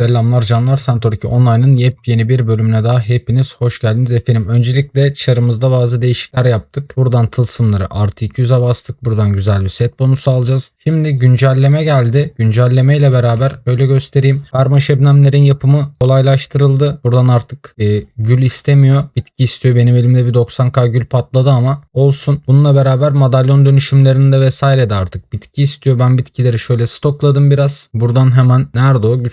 Selamlar canlar Centaur 2 Online'ın yepyeni bir bölümüne daha hepiniz hoş geldiniz efendim. Öncelikle çarımızda bazı değişiklikler yaptık. Buradan tılsımları artı 200'e bastık. Buradan güzel bir set bonusu alacağız. Şimdi güncelleme geldi. Güncelleme ile beraber öyle göstereyim. Karma şebnemlerin yapımı kolaylaştırıldı. Buradan artık e, gül istemiyor. Bitki istiyor. Benim elimde bir 90k gül patladı ama olsun. Bununla beraber madalyon dönüşümlerinde vesaire de artık bitki istiyor. Ben bitkileri şöyle stokladım biraz. Buradan hemen nerede o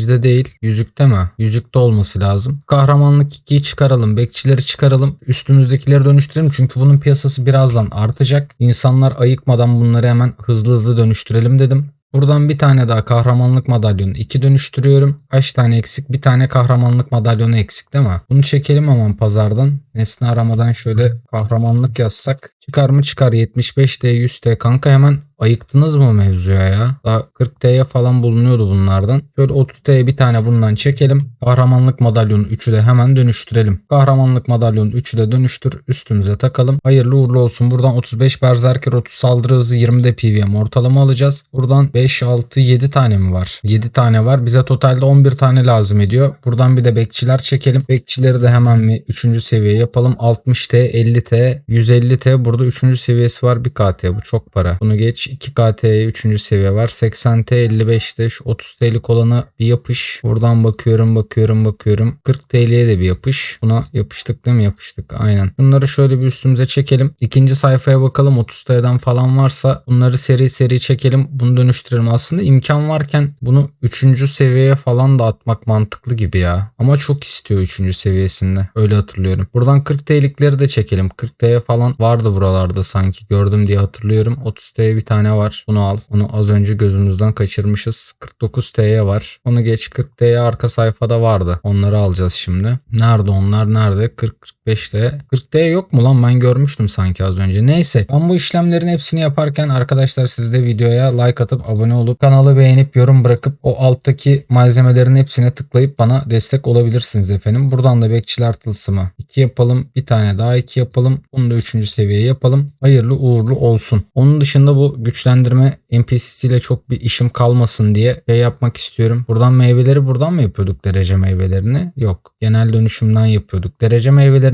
güçlendiricide değil. Yüzükte mi? Yüzükte olması lazım. Kahramanlık 2'yi çıkaralım. Bekçileri çıkaralım. Üstümüzdekileri dönüştürelim. Çünkü bunun piyasası birazdan artacak. İnsanlar ayıkmadan bunları hemen hızlı hızlı dönüştürelim dedim. Buradan bir tane daha kahramanlık madalyonu 2 dönüştürüyorum. Kaç tane eksik? Bir tane kahramanlık madalyonu eksik değil mi? Bunu çekelim aman pazardan. Nesne aramadan şöyle kahramanlık yazsak. Çıkar mı çıkar 75T 100T kanka hemen ayıktınız mı mevzuya ya? Daha 40T'ye falan bulunuyordu bunlardan. Şöyle 30T'ye bir tane bundan çekelim. Kahramanlık madalyonu 3'ü de hemen dönüştürelim. Kahramanlık madalyonu 3'ü de dönüştür. Üstümüze takalım. Hayırlı uğurlu olsun. Buradan 35 berserker 30 saldırı hızı 20 de PVM ortalama alacağız. Buradan 5, 6, 7 tane mi var? 7 tane var. Bize totalde 11 tane lazım ediyor. Buradan bir de bekçiler çekelim. Bekçileri de hemen bir 3. seviye yapalım. 60T, 50T, 150T. Burada 3. seviyesi var. 1 KT. Bu çok para. Bunu geç. 2 KT'ye 3. seviye var. 80T 55'te şu 30 TL'lik olanı bir yapış. Buradan bakıyorum bakıyorum bakıyorum. 40 TL'ye de bir yapış. Buna yapıştık değil mi? Yapıştık. Aynen. Bunları şöyle bir üstümüze çekelim. İkinci sayfaya bakalım. 30 TL'den falan varsa bunları seri seri çekelim. Bunu dönüştürelim. Aslında imkan varken bunu 3. seviyeye falan da atmak mantıklı gibi ya. Ama çok istiyor 3. seviyesinde. Öyle hatırlıyorum. Buradan 40 TL'likleri de çekelim. 40 TL falan vardı buralarda sanki. Gördüm diye hatırlıyorum. 30 TL'ye bir tane var. Bunu al. Onu az önce gözümüzden kaçırmışız. 49 TL'ye var. Onu geç 40 TL'ye arka sayfada vardı. Onları alacağız şimdi. Nerede onlar? Nerede? 40 45'te. 40 T yok mu lan? Ben görmüştüm sanki az önce. Neyse. Ben bu işlemlerin hepsini yaparken arkadaşlar siz de videoya like atıp abone olup kanalı beğenip yorum bırakıp o alttaki malzemelerin hepsine tıklayıp bana destek olabilirsiniz efendim. Buradan da bekçiler tılsımı 2 yapalım. Bir tane daha 2 yapalım. Bunu da 3. seviye yapalım. Hayırlı uğurlu olsun. Onun dışında bu güçlendirme NPC'siyle çok bir işim kalmasın diye şey yapmak istiyorum. Buradan meyveleri buradan mı yapıyorduk derece meyvelerini? Yok. Genel dönüşümden yapıyorduk. Derece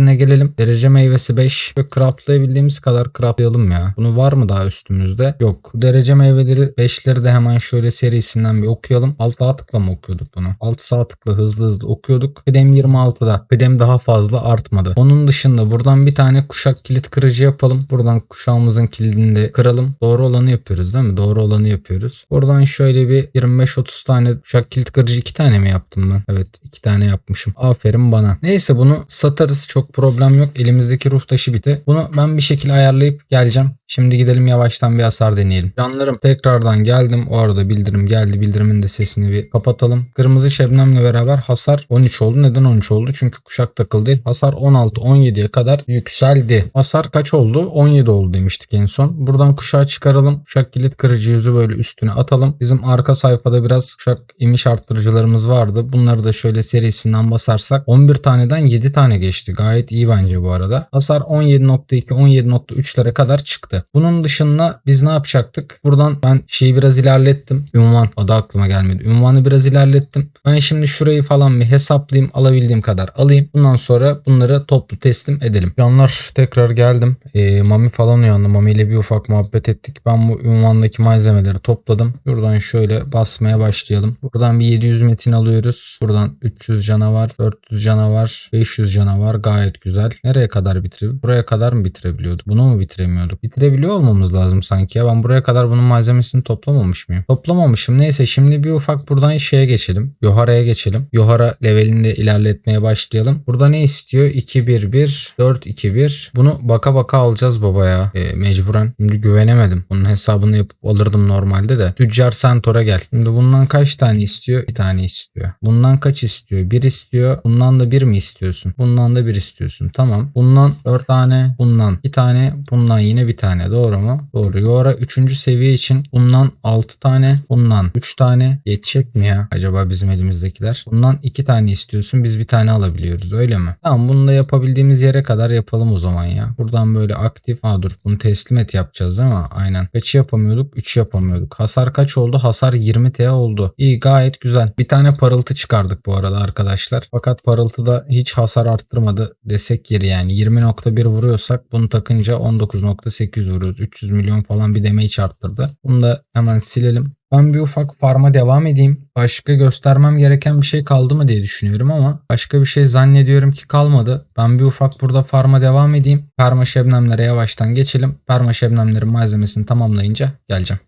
meyvelerine gelelim. Derece meyvesi 5 ve craftlayabildiğimiz kadar craftlayalım ya. Bunu var mı daha üstümüzde? Yok. Derece meyveleri 5'leri de hemen şöyle serisinden bir okuyalım. Alt sağ tıkla mı okuyorduk bunu? Alt sağ tıkla hızlı hızlı okuyorduk. Pedem 26'da. Pedem daha fazla artmadı. Onun dışında buradan bir tane kuşak kilit kırıcı yapalım. Buradan kuşağımızın kilidini de kıralım. Doğru olanı yapıyoruz değil mi? Doğru olanı yapıyoruz. Buradan şöyle bir 25-30 tane kuşak kilit kırıcı 2 tane mi yaptım ben? Evet 2 tane yapmışım. Aferin bana. Neyse bunu satarız. Çok problem yok. Elimizdeki ruh taşı biti. Bunu ben bir şekilde ayarlayıp geleceğim. Şimdi gidelim yavaştan bir hasar deneyelim. Canlarım tekrardan geldim. O arada bildirim geldi. Bildirimin de sesini bir kapatalım. Kırmızı şebnemle beraber hasar 13 oldu. Neden 13 oldu? Çünkü kuşak takıldı. Hasar 16-17'ye kadar yükseldi. Hasar kaç oldu? 17 oldu demiştik en son. Buradan kuşağı çıkaralım. Kuşak kilit kırıcı yüzü böyle üstüne atalım. Bizim arka sayfada biraz kuşak imiş arttırıcılarımız vardı. Bunları da şöyle serisinden basarsak 11 taneden 7 tane geçti. Gayet iyi bence bu arada. Hasar 17.2 17.3'lere kadar çıktı. Bunun dışında biz ne yapacaktık? Buradan ben şeyi biraz ilerlettim. Ünvan adı aklıma gelmedi. Ünvanı biraz ilerlettim. Ben şimdi şurayı falan bir hesaplayayım alabildiğim kadar alayım. Bundan sonra bunları toplu teslim edelim. Canlar tekrar geldim. Ee, Mami falan uyandı. Mami ile bir ufak muhabbet ettik. Ben bu ünvandaki malzemeleri topladım. Buradan şöyle basmaya başlayalım. Buradan bir 700 metin alıyoruz. Buradan 300 canavar, 400 canavar, 500 canavar gayet güzel. Nereye kadar bitirebiliyorduk? Buraya kadar mı bitirebiliyorduk? Bunu mu bitiremiyorduk? Bitirebiliyor olmamız lazım sanki ya. Ben buraya kadar bunun malzemesini toplamamış mıyım? Toplamamışım. Neyse şimdi bir ufak buradan şeye geçelim. Yohara'ya geçelim. Yohara levelini ilerletmeye başlayalım. Burada ne istiyor? 2-1-1, 4-2-1. Bunu baka baka alacağız baba ya. E, mecburen. Şimdi güvenemedim. Bunun hesabını yapıp alırdım normalde de. Tüccar Centaur'a gel. Şimdi bundan kaç tane istiyor? Bir tane istiyor. Bundan kaç istiyor? Bir istiyor. Bundan da bir mi istiyorsun? Bundan da bir istiyorsun. Tamam. Bundan dört tane. Bundan bir tane. Bundan yine bir tane tane doğru mu? Doğru. Yora 3. seviye için bundan 6 tane, bundan 3 tane yetecek mi ya? Acaba bizim elimizdekiler. Bundan 2 tane istiyorsun biz bir tane alabiliyoruz öyle mi? Tamam bunu da yapabildiğimiz yere kadar yapalım o zaman ya. Buradan böyle aktif. Ha dur bunu teslim et yapacağız değil mi? Aynen. Kaçı yapamıyorduk? 3 yapamıyorduk. Hasar kaç oldu? Hasar 20 T oldu. İyi gayet güzel. Bir tane parıltı çıkardık bu arada arkadaşlar. Fakat parıltıda hiç hasar arttırmadı desek yeri yani. 20.1 vuruyorsak bunu takınca 19.8 vuruyoruz. 300 milyon falan bir damage arttırdı. Bunu da hemen silelim. Ben bir ufak farma devam edeyim. Başka göstermem gereken bir şey kaldı mı diye düşünüyorum ama başka bir şey zannediyorum ki kalmadı. Ben bir ufak burada farma devam edeyim. Perma şebnemlere yavaştan geçelim. Perma şebnemlerin malzemesini tamamlayınca geleceğim.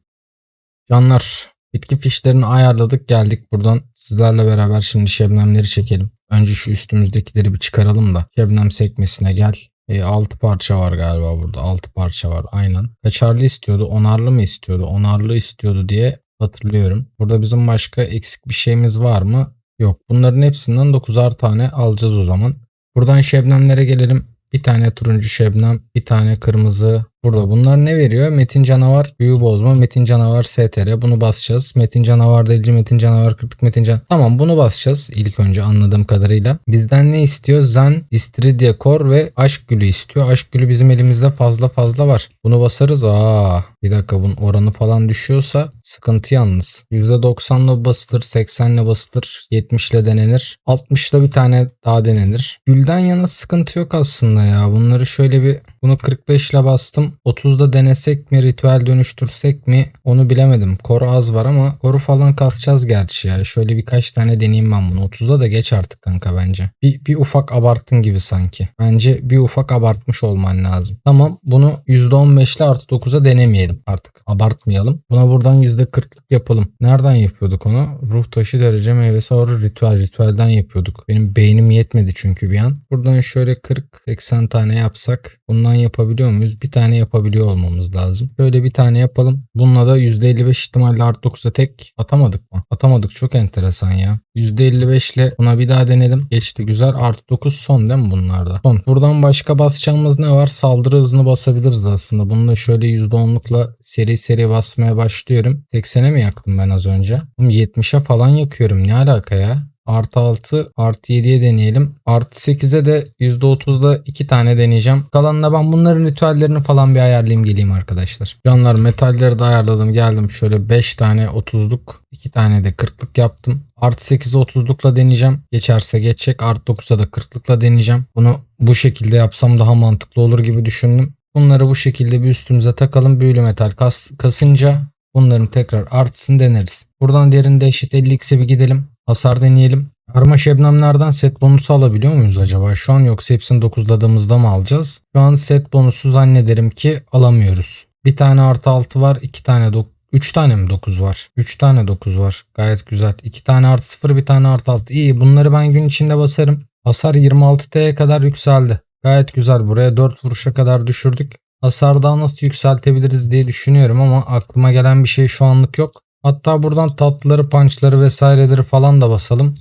Canlar bitki fişlerini ayarladık geldik buradan sizlerle beraber şimdi şebnemleri çekelim. Önce şu üstümüzdekileri bir çıkaralım da şebnem sekmesine gel. E, 6 parça var galiba burada. 6 parça var aynen. Kaçarlı istiyordu? Onarlı mı istiyordu? Onarlı istiyordu diye hatırlıyorum. Burada bizim başka eksik bir şeyimiz var mı? Yok. Bunların hepsinden 9'ar tane alacağız o zaman. Buradan şebnemlere gelelim. Bir tane turuncu şebnem, bir tane kırmızı. Burada bunlar ne veriyor? Metin canavar, büyü bozma, Metin canavar STR. Bunu basacağız. Metin canavar delici, Metin canavar kırtık, Metin canavar. Tamam bunu basacağız ilk önce anladığım kadarıyla. Bizden ne istiyor? Zen, istiridye kor ve aşk gülü istiyor. Aşk gülü bizim elimizde fazla fazla var. Bunu basarız. Aa, bir dakika bunun oranı falan düşüyorsa sıkıntı yalnız. %90'la basılır, 80'le basılır, 70'le denenir. 60'la bir tane daha denenir. Gülden yana sıkıntı yok aslında ya. Bunları şöyle bir bunu 45 ile bastım. 30'da denesek mi ritüel dönüştürsek mi onu bilemedim. Koru az var ama koru falan kasacağız gerçi ya. Şöyle birkaç tane deneyeyim ben bunu. 30'da da geç artık kanka bence. Bir, bir ufak abarttın gibi sanki. Bence bir ufak abartmış olman lazım. Tamam bunu %15 ile artı 9'a denemeyelim artık. Abartmayalım. Buna buradan %40'lık yapalım. Nereden yapıyorduk onu? Ruh taşı derece meyvesi ağrı ritüel. Ritüelden yapıyorduk. Benim beynim yetmedi çünkü bir an. Buradan şöyle 40-80 tane yapsak bundan yapabiliyor muyuz? Bir tane yapabiliyor olmamız lazım. Böyle bir tane yapalım. Bununla da %55 ihtimalle artı 9'a tek atamadık mı? Atamadık çok enteresan ya. %55 ile buna bir daha denedim. Geçti güzel. Artı 9 son değil mi bunlarda? Son. Buradan başka basacağımız ne var? Saldırı hızını basabiliriz aslında. Bunu şöyle %10'lukla seri seri basmaya başlıyorum. 80'e mi yaktım ben az önce? Oğlum 70'e falan yakıyorum. Ne alaka ya? Artı 6 artı 7'ye deneyelim. Artı 8'e de %30'da 2 tane deneyeceğim. Kalanına ben bunların ritüellerini falan bir ayarlayayım geleyim arkadaşlar. Canlar metalleri de ayarladım geldim. Şöyle 5 tane 30'luk 2 tane de 40'lık yaptım. Artı 8'e 30'lukla deneyeceğim. Geçerse geçecek. Artı 9'a da 40'lıkla deneyeceğim. Bunu bu şekilde yapsam daha mantıklı olur gibi düşündüm. Bunları bu şekilde bir üstümüze takalım. Büyülü metal kas, kasınca bunların tekrar artısını deneriz. Buradan derinde eşit 50x'e bir gidelim. Hasar deneyelim. Arma şebnemlerden set bonusu alabiliyor muyuz acaba? Şu an yoksa hepsini 9'ladığımızda mı alacağız? Şu an set bonusu zannederim ki alamıyoruz. Bir tane artı 6 var. 2 tane 9. 3 tane mi 9 var? 3 tane 9 var. Gayet güzel. 2 tane artı 0 bir tane artı 6. İyi bunları ben gün içinde basarım. Hasar 26T'ye kadar yükseldi. Gayet güzel. Buraya 4 vuruşa kadar düşürdük. Hasar daha nasıl yükseltebiliriz diye düşünüyorum ama aklıma gelen bir şey şu anlık yok. Hatta buradan tatlıları, punchları vesaireleri falan da basalım.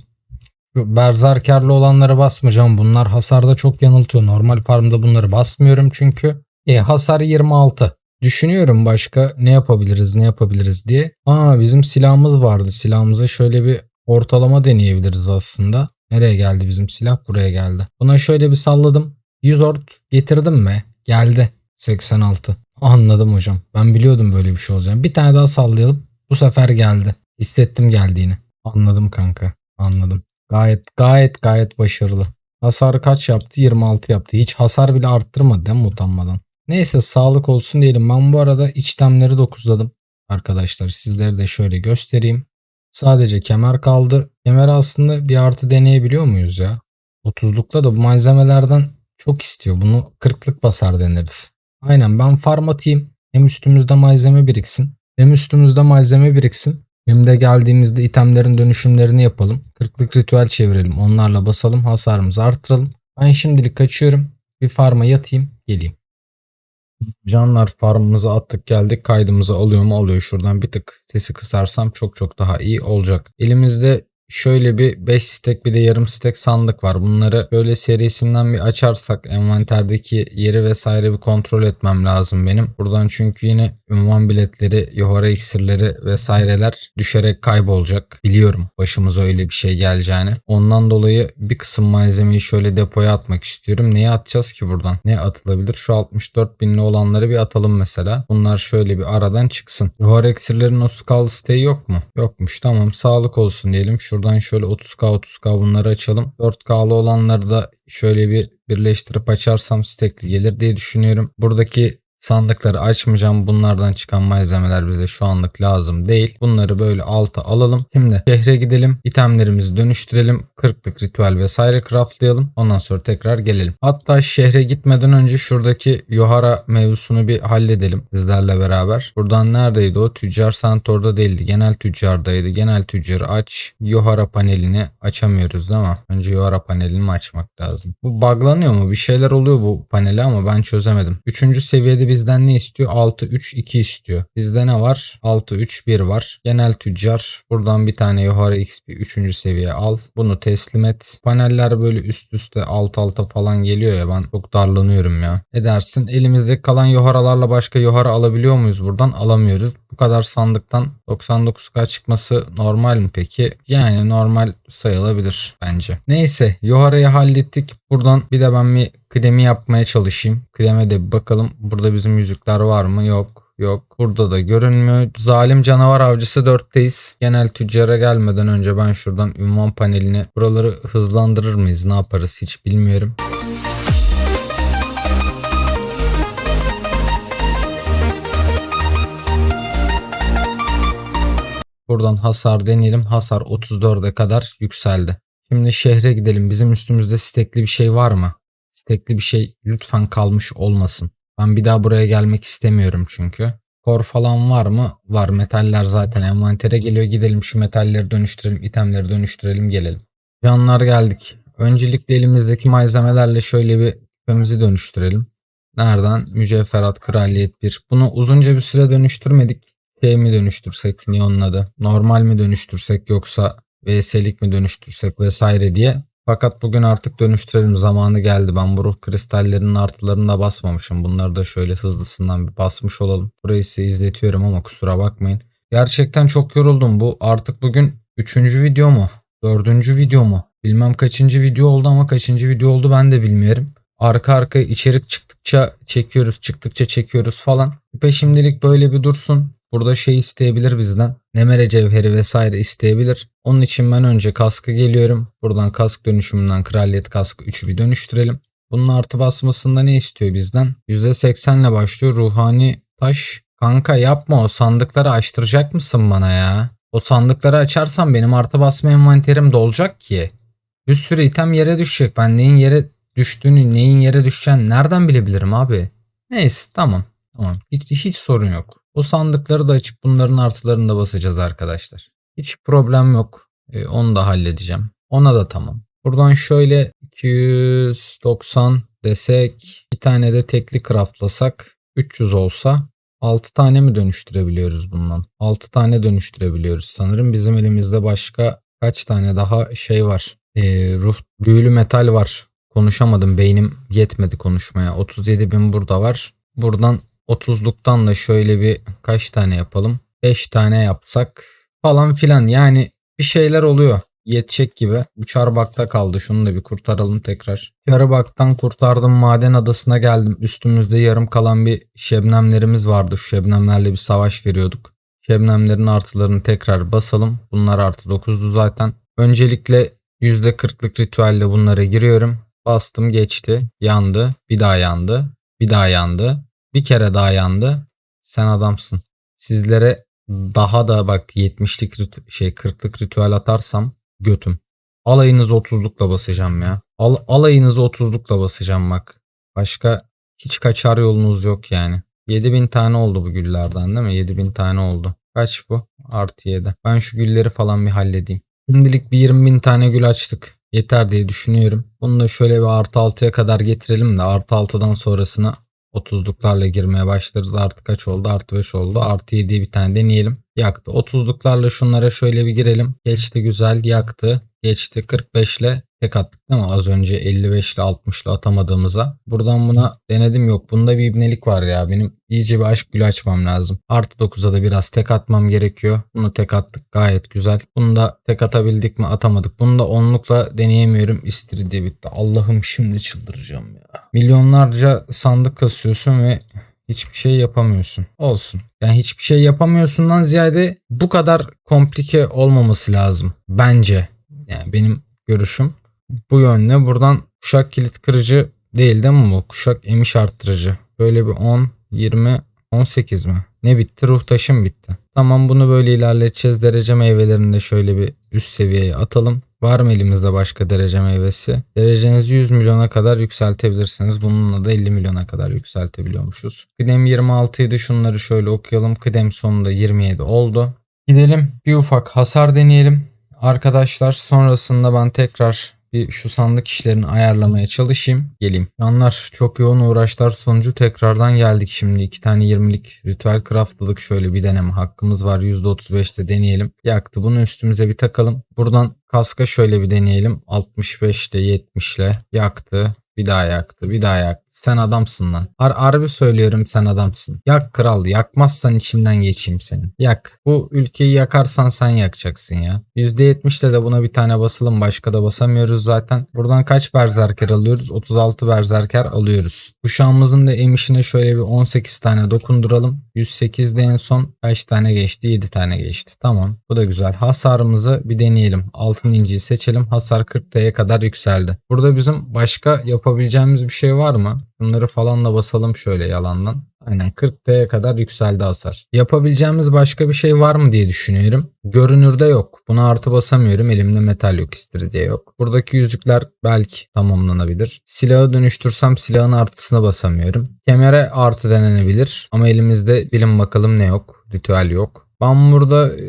Şu Berzerkerli olanları basmayacağım. Bunlar hasarda çok yanıltıyor. Normal farmda bunları basmıyorum çünkü. E, hasar 26. Düşünüyorum başka ne yapabiliriz ne yapabiliriz diye. Aa bizim silahımız vardı. Silahımıza şöyle bir ortalama deneyebiliriz aslında. Nereye geldi bizim silah? Buraya geldi. Buna şöyle bir salladım. 100 ort getirdim mi? Geldi. 86. Anladım hocam. Ben biliyordum böyle bir şey olacağını. Bir tane daha sallayalım. Bu sefer geldi. Hissettim geldiğini. Anladım kanka. Anladım. Gayet gayet gayet başarılı. Hasar kaç yaptı? 26 yaptı. Hiç hasar bile arttırmadı değil mi utanmadan? Neyse sağlık olsun diyelim. Ben bu arada içlemleri dokuzladım. Arkadaşlar sizlere de şöyle göstereyim. Sadece kemer kaldı. Kemer aslında bir artı deneyebiliyor muyuz ya? 30'lukla da bu malzemelerden çok istiyor. Bunu 40'lık basar deneriz. Aynen ben farm atayım. Hem üstümüzde malzeme biriksin. Hem üstümüzde malzeme biriksin. Hem de geldiğimizde itemlerin dönüşümlerini yapalım. 40'lık ritüel çevirelim. Onlarla basalım. Hasarımızı arttıralım. Ben şimdilik kaçıyorum. Bir farma yatayım. Geleyim. Canlar farmımızı attık geldik. Kaydımızı alıyor mu alıyor. Şuradan bir tık sesi kısarsam çok çok daha iyi olacak. Elimizde şöyle bir 5 stek bir de yarım stek sandık var. Bunları böyle serisinden bir açarsak envanterdeki yeri vesaire bir kontrol etmem lazım benim. Buradan çünkü yine ünvan biletleri, yohara iksirleri vesaireler düşerek kaybolacak. Biliyorum başımıza öyle bir şey geleceğini. Ondan dolayı bir kısım malzemeyi şöyle depoya atmak istiyorum. Neye atacağız ki buradan? Ne atılabilir? Şu 64 binli olanları bir atalım mesela. Bunlar şöyle bir aradan çıksın. Yohara iksirlerin o skal siteyi yok mu? Yokmuş. Tamam sağlık olsun diyelim. Şuradan şöyle 30k 30k bunları açalım. 4k'lı olanları da şöyle bir birleştirip açarsam stekli gelir diye düşünüyorum. Buradaki sandıkları açmayacağım. Bunlardan çıkan malzemeler bize şu anlık lazım değil. Bunları böyle alta alalım. Şimdi şehre gidelim. İtemlerimizi dönüştürelim. 40'lık ritüel vesaire craftlayalım. Ondan sonra tekrar gelelim. Hatta şehre gitmeden önce şuradaki Yohara mevzusunu bir halledelim sizlerle beraber. Buradan neredeydi o? Tüccar Santor'da değildi. Genel tüccardaydı. Genel tüccarı aç. Yohara panelini açamıyoruz değil mi? Önce Yohara panelini açmak lazım? Bu buglanıyor mu? Bir şeyler oluyor bu paneli ama ben çözemedim. Üçüncü seviyede bizden ne istiyor? 6 3 2 istiyor. Bizde ne var? 6 3 1 var. Genel tüccar. Buradan bir tane Yohara XP 3. seviye al. Bunu teslim et. Paneller böyle üst üste alt alta falan geliyor ya ben çok darlanıyorum ya. Edersin. Elimizde kalan Yohara'larla başka Yohara alabiliyor muyuz buradan? Alamıyoruz. Bu kadar sandıktan 99k çıkması normal mi peki? Yani normal sayılabilir bence. Neyse Yohara'yı hallettik. Buradan bir de ben bir kıdemi yapmaya çalışayım. Kıdeme de bir bakalım. Burada bizim yüzükler var mı? Yok. Yok. Burada da görünmüyor. Zalim canavar avcısı 4'teyiz. Genel tüccara gelmeden önce ben şuradan ünvan panelini buraları hızlandırır mıyız? Ne yaparız hiç bilmiyorum. Buradan hasar deneyelim. Hasar 34'e kadar yükseldi. Şimdi şehre gidelim. Bizim üstümüzde stekli bir şey var mı? Stekli bir şey lütfen kalmış olmasın. Ben bir daha buraya gelmek istemiyorum çünkü. Kor falan var mı? Var. Metaller zaten envantere geliyor. Gidelim şu metalleri dönüştürelim, itemleri dönüştürelim gelelim. Canlar geldik. Öncelikle elimizdeki malzemelerle şöyle bir küpemizi dönüştürelim. Nereden? Mücevherat Kraliyet 1. Bunu uzunca bir süre dönüştürmedik. Şey mi dönüştürsek neonun adı? Normal mi dönüştürsek yoksa VS'lik mi dönüştürsek vesaire diye. Fakat bugün artık dönüştürelim zamanı geldi. Ben bu ruh kristallerinin artılarını da basmamışım. Bunları da şöyle hızlısından bir basmış olalım. Burayı size izletiyorum ama kusura bakmayın. Gerçekten çok yoruldum. Bu artık bugün üçüncü video mu? Dördüncü video mu? Bilmem kaçıncı video oldu ama kaçıncı video oldu ben de bilmiyorum. Arka arka içerik çıktıkça çekiyoruz, çıktıkça çekiyoruz falan. Ve şimdilik böyle bir dursun. Burada şey isteyebilir bizden. Nemere cevheri vesaire isteyebilir. Onun için ben önce kaskı geliyorum. Buradan kask dönüşümünden kraliyet kaskı 3'ü bir dönüştürelim. Bunun artı basmasında ne istiyor bizden? %80 ile başlıyor. Ruhani taş. Kanka yapma o sandıkları açtıracak mısın bana ya? O sandıkları açarsam benim artı basma envanterim dolacak ki. Bir sürü item yere düşecek. Ben neyin yere düştüğünü, neyin yere düşeceğini nereden bilebilirim abi? Neyse tamam. Tamam. Hiç, hiç sorun yok. O sandıkları da açıp bunların artılarını da basacağız arkadaşlar. Hiç problem yok. Ee, onu da halledeceğim. Ona da tamam. Buradan şöyle 290 desek bir tane de tekli craftlasak 300 olsa 6 tane mi dönüştürebiliyoruz bundan? 6 tane dönüştürebiliyoruz sanırım. Bizim elimizde başka kaç tane daha şey var. Ee, ruh büyülü metal var. Konuşamadım beynim yetmedi konuşmaya. 37 bin burada var. Buradan 30'luktan da şöyle bir kaç tane yapalım? 5 tane yapsak falan filan yani bir şeyler oluyor. Yetecek gibi. Bu çarbakta kaldı. Şunu da bir kurtaralım tekrar. Çarbaktan kurtardım. Maden adasına geldim. Üstümüzde yarım kalan bir şebnemlerimiz vardı. Şu şebnemlerle bir savaş veriyorduk. Şebnemlerin artılarını tekrar basalım. Bunlar artı 9'du zaten. Öncelikle %40'lık ritüelle bunlara giriyorum. Bastım geçti. Yandı. Bir daha yandı. Bir daha yandı. Bir kere daha yandı. Sen adamsın. Sizlere daha da bak 70'lik ritü- şey 40'lık ritüel atarsam götüm. Alayınızı 30'lukla basacağım ya. Al, alayınızı 30'lukla basacağım bak. Başka hiç kaçar yolunuz yok yani. 7000 tane oldu bu güllerden değil mi? 7000 tane oldu. Kaç bu? Artı 7. Ben şu gülleri falan bir halledeyim. Şimdilik bir 20 bin tane gül açtık. Yeter diye düşünüyorum. Bunu da şöyle bir artı 6'ya kadar getirelim de artı 6'dan sonrasını 30'luklarla girmeye başlarız. Artı kaç oldu? Artı 5 oldu. Artı 7'yi bir tane deneyelim. Yaktı. 30'luklarla şunlara şöyle bir girelim. Geçti güzel. Yaktı. Geçti. 45 ile tek attık mi? Az önce 55 ile 60 ile atamadığımıza. Buradan buna denedim yok. Bunda bir ibnelik var ya. Benim iyice bir aşk gülü açmam lazım. Artı 9'a da biraz tek atmam gerekiyor. Bunu tek attık. Gayet güzel. Bunu da tek atabildik mi? Atamadık. Bunu da onlukla deneyemiyorum. İstiridye bitti. Allah'ım şimdi çıldıracağım ya. Milyonlarca sandık kasıyorsun ve hiçbir şey yapamıyorsun. Olsun. Yani hiçbir şey yapamıyorsundan ziyade bu kadar komplike olmaması lazım. Bence. Yani benim görüşüm bu yönde. Buradan kuşak kilit kırıcı değil değil mi bu? Kuşak emiş arttırıcı. Böyle bir 10, 20, 18 mi? Ne bitti? Ruh taşım bitti. Tamam bunu böyle ilerleteceğiz. Derece meyvelerini de şöyle bir üst seviyeye atalım. Var mı elimizde başka derece meyvesi? Derecenizi 100 milyona kadar yükseltebilirsiniz. Bununla da 50 milyona kadar yükseltebiliyormuşuz. Kıdem 26 idi. Şunları şöyle okuyalım. Kıdem sonunda 27 oldu. Gidelim bir ufak hasar deneyelim. Arkadaşlar sonrasında ben tekrar bir şu sandık işlerini ayarlamaya çalışayım. Geleyim. Yanlar çok yoğun uğraşlar sonucu tekrardan geldik şimdi. iki tane 20'lik ritüel craftladık. Şöyle bir deneme hakkımız var. %35'te deneyelim. Yaktı. Bunu üstümüze bir takalım. Buradan kaska şöyle bir deneyelim. 65'te 70'le yaktı. Bir daha yaktı. Bir daha yaktı. Sen adamsın lan. Har harbi söylüyorum sen adamsın. Yak kral. Yakmazsan içinden geçeyim senin. Yak. Bu ülkeyi yakarsan sen yakacaksın ya. %70'te de buna bir tane basalım. Başka da basamıyoruz zaten. Buradan kaç berzerker alıyoruz? 36 berzerker alıyoruz. Kuşağımızın da emişine şöyle bir 18 tane dokunduralım. 108'de en son kaç tane geçti? 7 tane geçti. Tamam. Bu da güzel. Hasarımızı bir deneyelim. Altın inciyi seçelim. Hasar 40 T'ye kadar yükseldi. Burada bizim başka yapabileceğimiz bir şey var mı? Bunları falan da basalım şöyle yalandan. Aynen 40 T'ye kadar yükseldi hasar. Yapabileceğimiz başka bir şey var mı diye düşünüyorum. Görünürde yok. Buna artı basamıyorum. Elimde metal yok diye yok. Buradaki yüzükler belki tamamlanabilir. Silahı dönüştürsem silahın artısına basamıyorum. Kemere artı denenebilir. Ama elimizde bilin bakalım ne yok. Ritüel yok. Ben burada e,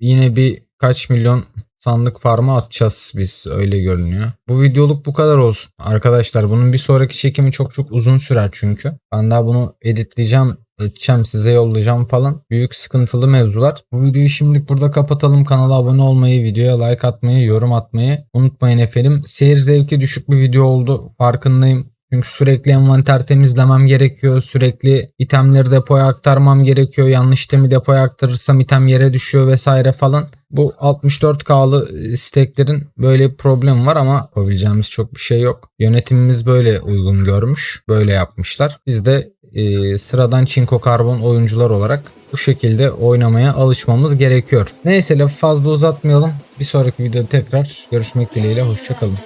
yine bir kaç milyon sandık farmı atacağız biz öyle görünüyor. Bu videoluk bu kadar olsun. Arkadaşlar bunun bir sonraki çekimi çok çok uzun sürer çünkü. Ben daha bunu editleyeceğim edeceğim size yollayacağım falan. Büyük sıkıntılı mevzular. Bu videoyu şimdilik burada kapatalım. Kanala abone olmayı, videoya like atmayı, yorum atmayı unutmayın efendim. Seyir zevki düşük bir video oldu. Farkındayım. Çünkü sürekli envanter temizlemem gerekiyor. Sürekli itemleri depoya aktarmam gerekiyor. Yanlış itemi depoya aktarırsam item yere düşüyor vesaire falan. Bu 64K'lı steklerin böyle bir problemi var ama yapabileceğimiz çok bir şey yok. Yönetimimiz böyle uygun görmüş. Böyle yapmışlar. Biz de e, sıradan çinko karbon oyuncular olarak bu şekilde oynamaya alışmamız gerekiyor. Neyse lafı fazla uzatmayalım. Bir sonraki videoda tekrar görüşmek dileğiyle. Hoşçakalın.